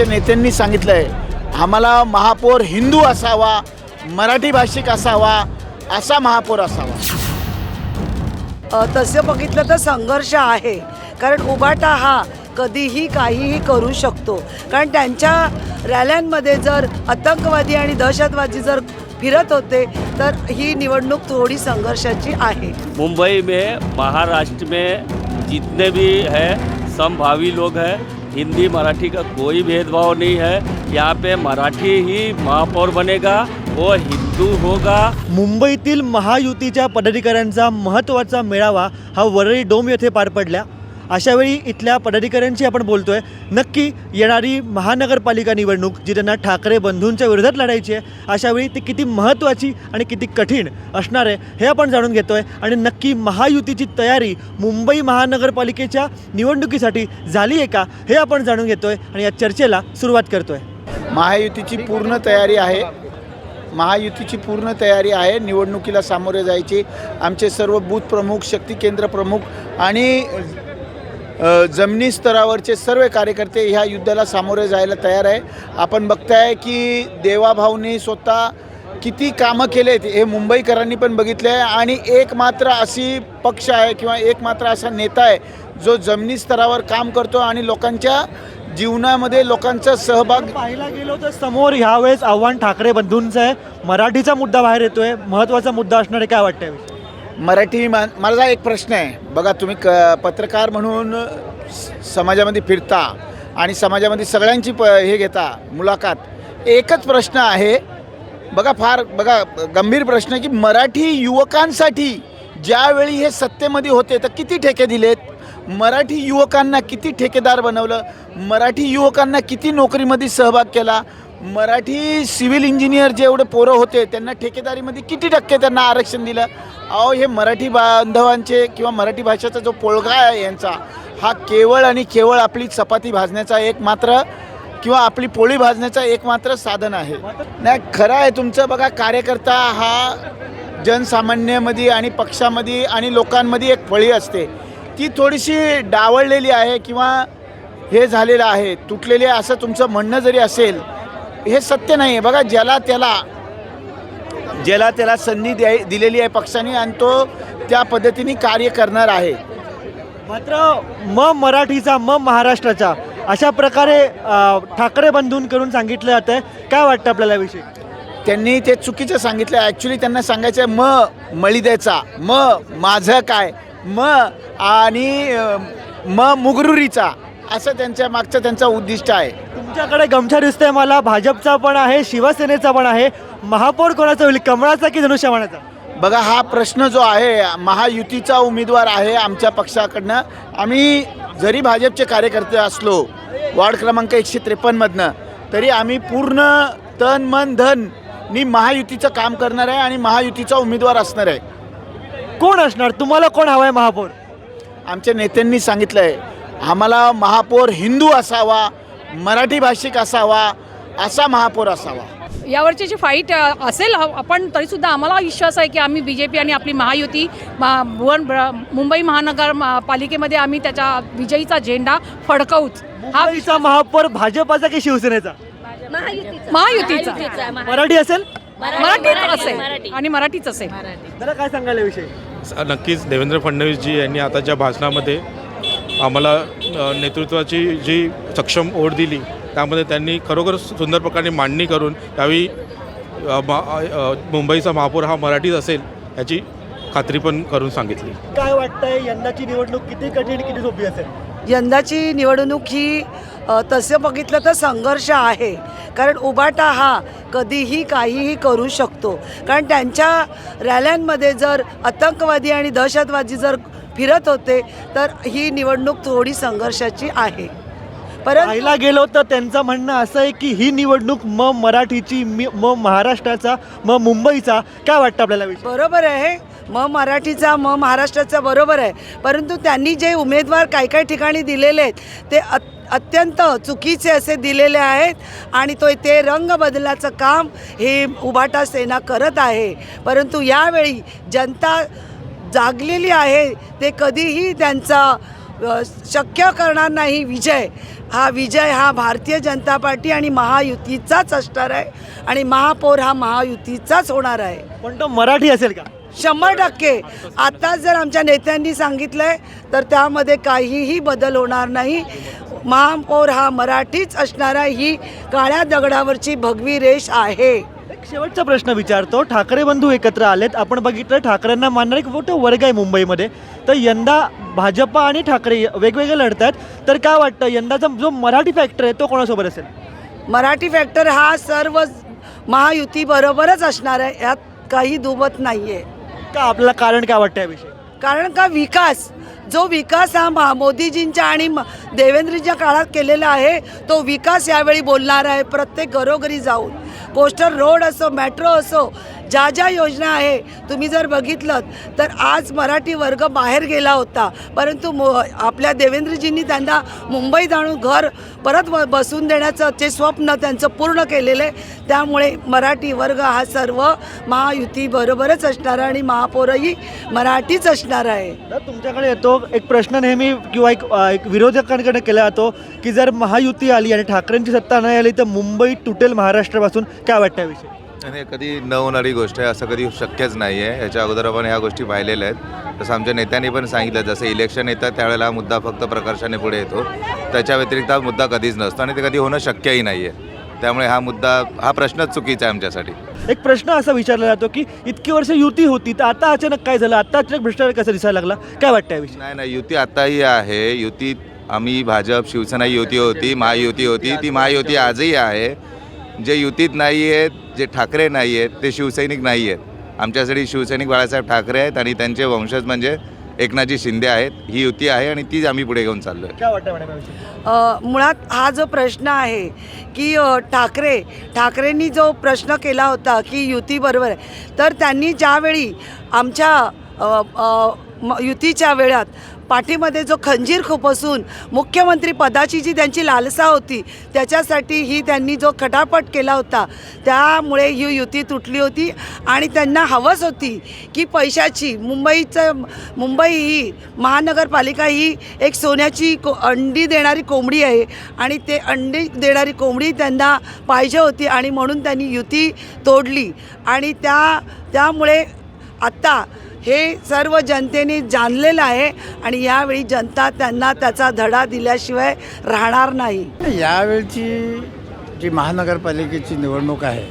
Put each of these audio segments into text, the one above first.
आमच्या नेत्यांनी सांगितलं आहे आम्हाला महापौर हिंदू असावा मराठी भाषिक असावा असा महापौर असावा. अ, तसं बघितलं तर संघर्ष आहे कारण उबाटा हा कधीही काहीही करू शकतो. कारण त्यांच्या रॅल्यांमध्ये जर आतंकवादी आणि दहशतवादी जर फिरत होते तर ही निवडणूक थोडी संघर्षाची आहे. मुंबई में महाराष्ट्र में जितने भी हैं समभावी लोग हैं हिंदी मराठी का कोई भेदभाव नहीं है। यहाँ पे मराठी ही महापौर बनेगा वो हिंदू होगा। मुंबईतील महायुतीच्या पदाधिकाऱ्यांचा महत्त्वाचा मेळावा हा वरळी डोम येथे पार पडला. अशावेळी इथल्या पदाधिकाऱ्यांशी आपण बोलतोय. नक्की येणारी महानगरपालिका निवडणूक जी त्यांना ठाकरे बंधूंच्या विरोधात लढायची आहे अशावेळी ती किती महत्त्वाची आणि किती कठीण असणार आहे हे आपण जाणून घेतोय. आणि नक्की महायुतीची तयारी मुंबई महानगरपालिकेच्या निवडणुकीसाठी झाली आहे का हे आपण जाणून घेतोय आणि या चर्चेला सुरुवात करतोय. महायुतीची पूर्ण तयारी आहे. महायुतीची पूर्ण तयारी आहे. निवडणुकीला सामोरे जायची आमचे सर्व बूथ प्रमुख शक्ती केंद्र प्रमुख आणि जमिनी स्तरावरचे सर्व कार्यकर्ते ह्या युद्धाला सामोरे जायला तयार आहे. आपण बघताय की देवाभाऊने स्वतः किती कामं केलेत हे मुंबईकरांनी पण बघितले आहे आणि एक मात्र अशी पक्ष आहे किंवा एक मात्र असा नेता आहे जो जमिनी स्तरावर काम करतो आणि लोकांच्या जीवनामध्ये लोकांचा सहभाग पाहायला गेलो तर समोर ह्यावेळेस आव्हान ठाकरे बंधूंचं आहे. मराठीचा मुद्दा बाहेर येतोय. महत्त्वाचा मुद्दा असणार आहे. काय वाटतंय? मराठी मा माझा एक प्रश्न आहे. बघा तुम्ही क पत्रकार म्हणून स- समाजामध्ये फिरता आणि समाजामध्ये सगळ्यांची प हे घेता मुलाखत. एकच प्रश्न आहे. बघा फार बघा गंभीर प्रश्न आहे की मराठी युवकांसाठी ज्यावेळी हे सत्तेमध्ये होते तर किती ठेके दिलेत? मराठी युवकांना किती ठेकेदार बनवलं? मराठी युवकांना किती नोकरीमध्ये सहभाग केला? मराठी सिव्हिल इंजिनियर जे एवढे पोरं होते त्यांना ठेकेदारीमध्ये किती टक्के त्यांना आरक्षण दिलं? अहो हे मराठी बांधवांचे किंवा मराठी भाषेचा जो पोळगा आहे यांचा हा केवळ आणि केवळ आपली चपाती भाजण्याचा एक मात्र किंवा आपली पोळी भाजण्याचा एक मात्र साधन आहे. नाही खरं आहे तुमचं बघा कार्यकर्ता हा जनसामान्यामध्ये आणि पक्षामध्ये आणि लोकांमध्ये एक फळी असते. ती थोडीशी डावळलेली आहे किंवा हे झालेलं आहे तुटलेली आहे असं तुमचं म्हणणं जरी असेल हे सत्य नाही आहे. बघा ज्याला त्याला ज्याला त्याला संधी द्याय दिलेली आहे पक्षाने आणि तो त्या पद्धतीने कार्य करणार आहे. मात्र म मराठीचा म महाराष्ट्राचा अशा प्रकारे अ, ठाकरे बंधूंकडून सांगितलं जातं आहे काय वाटतं आपल्याला याविषयी? त्यांनी ते चुकीचं सांगितलं ॲक्च्युली त्यांना सांगायचं आहे म मलिद्याचा म माझं काय म आणि अ, म मुगरुरीचा. असं त्यांच्या मागचं त्यांचा उद्दिष्ट आहे. तुमच्याकडे गमछा दिसतंय मला भाजपचा पण आहे शिवसेनेचा पण आहे. महापौर कोणाचा होईल? कमळाचा की धनुष्यमानाचा बघा हा प्रश्न जो आहे महायुतीचा उमेदवार आहे आमच्या पक्षाकडनं. आम्ही जरी भाजपचे कार्यकर्ते असलो वार्ड क्रमांक एकशे त्रेपन्नमधनं तरी आम्ही पूर्ण तन मन धन नी महायुतीचं काम करणार आहे आणि महायुतीचा उमेदवार असणार आहे. कोण असणार? तुम्हाला कोण हवाय महापौर? आमच्या नेत्यांनी सांगितलं आहे आम्हाला महापौर हिंदू असावा मराठी भाषिक असावा असा महापौर असावा. यावरची जी फाईट असेल आपण तरीसुद्धा आम्हाला विश्वास आहे की आम्ही बी जे पी आणि आपली महायुती महा- भुवन मुंबई महानगर पालिकेमध्ये आम्ही त्याच्या विजयीचा झेंडा फडकवूच हा महापौर भाजपाचा की शिवसेनेचा? महायुतीचा. मराठी असेल? मराठीच असेल. आणि मराठीच असेल. जरा काय सांगायला विषयी नक्कीच देवेंद्र फडणवीसजी यांनी आताच्या भाषणामध्ये आम्हाला नेतृत्वाची जी सक्षम ओढ दिली त्यामध्ये त्यांनी खरोखर सुंदर प्रकारे मांडणी करून यावेळी अ, मा- अ, मुंबईचा महापौर हा मराठीच असेल याची खात्री पण करून सांगितली. काय वाटतंय यंदाची निवडणूक किती कठीण किती सोपी असेल? यंदाची निवडणूक ही तसं बघितलं तर संघर्ष आहे कारण उबाटा हा कधीही काहीही करू शकतो. कारण त्यांच्या रॅल्यांमध्ये जर आतंकवादी आणि दहशतवादी जर फिरत होते तर ही निवडणूक थोडी संघर्षाची आहे. परंतु पाहायला गेलो तर त्यांचं म्हणणं असं आहे की ही निवडणूक म मराठीची मी म महाराष्ट्राचा म मुंबईचा काय वाटतं आपल्याला बरोबर आहे. म मराठीचा म महाराष्ट्राचा बरोबर आहे. परंतु त्यांनी जे उमेदवार काही काही ठिकाणी दिलेले आहेत ते अत अत्यंत चुकीचे असे दिलेले आहेत आणि तो ते रंग बदलाचं काम हे उभाटा सेना करत आहे. परंतु यावेळी जनता जागलेली आहे ते कधीही त्यांचा शक्य करणार नाही विजय. हा विजय हा भारतीय जनता पार्टी आणि महायुतीचाच असणार आहे आणि महापौर हा महायुतीचाच होणार आहे. पण तो मराठी असेल का? शंभर टक्के. आता जर आमच्या नेत्यांनी सांगितलंय तर त्यामध्ये काहीही बदल होणार नाही. महापौर हा मराठीच असणारा ही काळ्या दगडावरची भगवी रेष आहे. शेवटचा प्रश्न विचारतो. ठाकरे बंधू एकत्र आलेत. आपण बघितलं ठाकरेंना मानणारा एक मोठं वर्ग आहे मुंबईमध्ये. तर यंदा भाजपा आणि ठाकरे वेगवेगळे लढत आहेत तर काय वाटतं यंदाचा जो मराठी फॅक्टर आहे तो कोणासोबत असेल? मराठी फॅक्टर हा सर्व महायुतीबरोबरच असणार आहे. यात काही दुमत नाही आहे का आपल्याला कारण काय वाटतं याविषयी? कारण का विकास? जो विकास हा मा- मोदीजींच्या आणि म- देवेंद्रजींच्या काळात केलेला आहे तो विकास यावेळी बोलणार आहे. प्रत्येक घरोघरी जाऊन. कोस्टर रोड असो मेट्रो असो ज्या ज्या योजना आहे तुम्ही जर बघितलं तर आज मराठी वर्ग बाहेर गेला होता. परंतु मो आपल्या देवेंद्रजींनी त्यांना मुंबईत आणून घर परत व- बसून देण्याचं ते स्वप्न त्यांचं पूर्ण केलेलं आहे. त्यामुळे मराठी वर्ग हा सर्व महायुतीबरोबरच असणार आहे आणि महापौरही मराठीच असणार आहे. तर तुमच्याकडे येतो एक प्रश्न नेहमी किंवा एक एक विरोधकांकडे केला जातो की जर महायुती आली आणि ठाकरेंची सत्ता नाही आली तर मुंबई तुटेल महाराष्ट्रापासून. काय वाटतं याविषयी? आणि कधी न होणारी गोष्ट आहे असं कधी शक्यच नाही आहे याच्या अगोदर आपण ह्या गोष्टी पाहिलेल्या आहेत. तसं आमच्या नेत्यांनी पण सांगितलं जसं इलेक्शन येतं त्यावेळेला हा मुद्दा फक्त प्रकर्षाने पुढे येतो. त्याच्या व्यतिरिक्त हा मुद्दा कधीच नसतो आणि ते कधी होणं शक्यही नाही आहे त्यामुळे हा मुद्दा हा प्रश्नच चुकीचा आहे आमच्यासाठी. एक प्रश्न असा विचारला जातो की इतकी वर्ष युती होती तर आता अचानक काय झालं? आता अचानक भ्रष्टाचार कसं दिसायला लागला? काय वाटतं नाही नाही युती आताही आहे. युतीत आम्ही भाजप शिवसेना युती होती महायुती होती ती महायुती आजही आहे. जे युतीत नाही आहेत जे ठाकरे नाही आहेत ते शिवसैनिक नाही आहेत. आमच्यासाठी शिवसैनिक बाळासाहेब ठाकरे आहेत आणि त्यांचे वंशज म्हणजे एकनाथजी शिंदे आहेत. ही युती आहे आणि तीच आम्ही पुढे घेऊन चाललो आहे काय वाटतं मॅडम याविषयी? अ, मुळात हा जो प्रश्न आहे की ठाकरे ठाकरेंनी जो प्रश्न केला होता की युतीबरोबर आहे तर त्यांनी ज्यावेळी आमच्या युतीच्या वेळात पाठीमध्ये जो खंजीर खुपसून मुख्यमंत्री पदाची जी त्यांची लालसा होती त्याच्यासाठी ही त्यांनी जो खटापट केला होता त्यामुळे ही युती तुटली होती आणि त्यांना हवस होती की पैशाची मुंबईचं मुंबई ही महानगरपालिका ही एक सोन्याची को अंडी देणारी कोंबडी आहे आणि ते अंडी देणारी कोंबडी त्यांना पाहिजे होती आणि म्हणून त्यांनी युती तोडली. आणि त्या त्यामुळे आत्ता हे सर्व जनतेने जाणलेलं आहे आणि यावेळी जनता त्यांना त्याचा धडा दिल्याशिवाय राहणार नाही. यावेळची जी महानगरपालिकेची निवडणूक आहे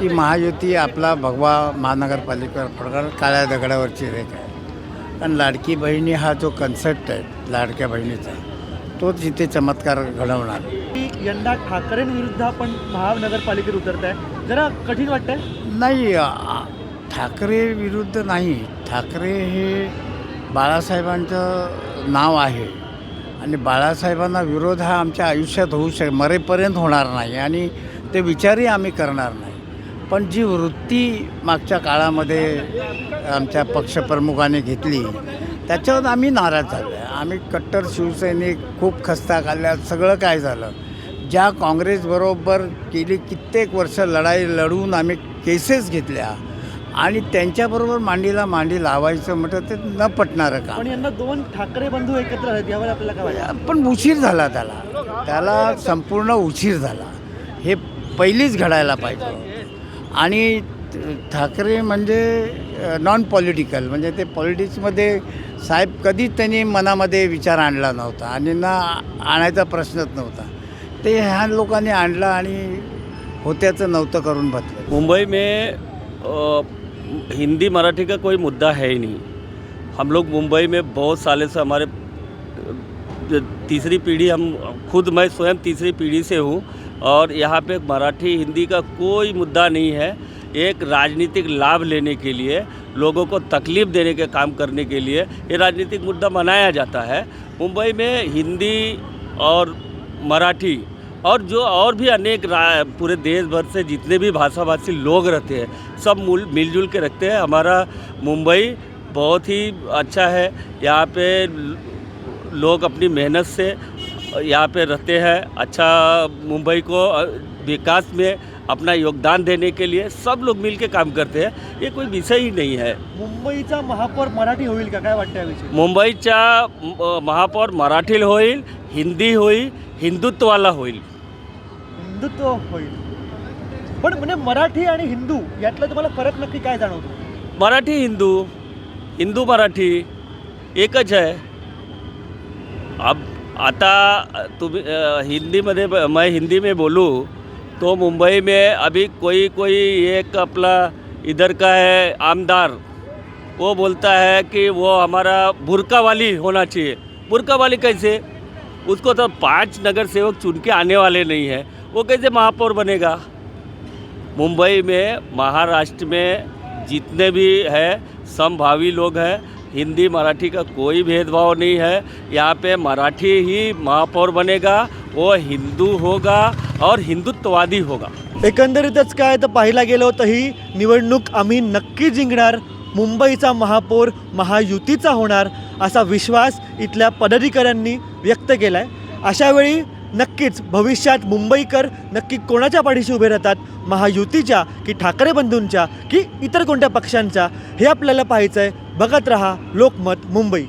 ती महायुती आपला भगवा महानगरपालिका प्रकार काळ्या दगडावरची रेख आहे. कारण लाडकी बहिणी हा जो कन्सेप्ट आहे लाडक्या बहिणीचा तोच इथे चमत्कार घडवणार. की यंदा ठाकरेंविरुद्ध आपण महानगरपालिकेत उतरत आहे जरा कठीण वाटतंय? नाही ठाकरे विरुद्ध नाही. ठाकरे हे बाळासाहेबांचं नाव आहे. आणि बाळासाहेबांना विरोध हा आमच्या आयुष्यात होऊ शक मरेपर्यंत होणार नाही आणि ते विचारही आम्ही करणार नाही. पण जी वृत्ती मागच्या काळामध्ये आमच्या पक्षप्रमुखाने घेतली त्याच्यावर आम्ही नाराज झालो आहे. आम्ही कट्टर शिवसैनिक खूप खस्ता खाल्ल्या सगळं काय झालं? ज्या काँग्रेसबरोबर गेली कित्येक वर्ष लढाई लढवून आम्ही केसेस घेतल्या आणि त्यांच्याबरोबर मांडीला मांडी लावायचं म्हटलं ते न पटणारं काम. पण यंदा दोन ठाकरे बंधू एकत्र आहेत यावर आपल्याला काय वाटतं? पण उशीर झाला त्याला. त्याला संपूर्ण उशीर झाला. हे पहिलीच घडायला पाहिजे. आणि ठाकरे म्हणजे नॉन पॉलिटिकल म्हणजे ते पॉलिटिक्समध्ये साहेब कधीच त्यांनी मनामध्ये विचार आणला नव्हता. आणि ना आणायचा प्रश्नच नव्हता. ते ह्या लोकांनी आणला आणि होत्याचं नव्हतं करून बदलं मुंबई में हिंदी मराठी का कोई मुद्दा है ही नहीं। हम लोग मुंबई में बहुत सालों से हमारे, तीसरी पीढ़ी हम, खुद मैं स्वयं तीसरी पीढ़ी से हूँ और यहाँ पे मराठी हिंदी का कोई मुद्दा नहीं है। एक राजनीतिक लाभ लेने के लिए, लोगों को तकलीफ़ देने के काम करने के लिए ये राजनीतिक मुद्दा मनाया जाता है। मुंबई में हिंदी और मराठी और जो और भी अनेक पूरे देश भर से जितने भी भाषाभाषी लोग रहते हैं सब मूल मिलजुल के रखते हैं। हमारा मुंबई बहुत ही अच्छा है। यहाँ पे लोग अपनी मेहनत से यहाँ पे रहते हैं। अच्छा मुंबई को विकास में अपना योगदान देने के लिए सब लोग मिल के काम करते हैं। ये कोई विषय ही नहीं है। मुंबईचा महापौर मराठी होईल का? काय वाटतं याविषयी? मुंबईच्या अ, महापौर मराठी होईल। हिंदी होईल हिंदुत्वाला होईल. हिंदुत्व होईल. पण म्हणजे मराठी आणि हिंदू यातला तुम्हाला फरक नक्की काय जाणवतो? मराठी हिंदू. हिंदू मराठी एकच आहे. अब आता तुम्ही अ, हिंदी में हिंदी में बोलूँ तो मुंबई में अभी कोई कोई एक अपना इधर का है आमदार। वो बोलता है कि वो हमारा बुरका वाली होना चाहिए। बुरका वाली कैसे? उसको तो पांच नगर सेवक चुन के आने वाले नहीं हैं। वो कैसे महापौर बनेगा? मुंबई में महाराष्ट्र में जितने भी है समभावी लोग हैं हिंदी मराठी का कोई भेदभाव नहीं है। यहाँ पे मराठी ही महापौर बनेगा वो हिंदू होगा और हिंदुत्ववादी होगा। एकंदरीतच काय तर पाहिला गेलो तर ही निवडणूक आम्ही नक्की जिंकणार मुंबईचा महापौर महायुतीचा होणार असा विश्वास इथल्या पदाधिकाऱ्यांनी व्यक्त केला आहे अशावेळी नक्कीच भविष्यात मुंबईकर नक्की कोणाच्या पाठीशी उभे राहतात? महायुतीच्या की ठाकरे बंधूंच्या की इतर कोणत्या पक्षांच्या? हे आपल्याला पाहायचं आहे बघत रहा लोकमत मुंबई.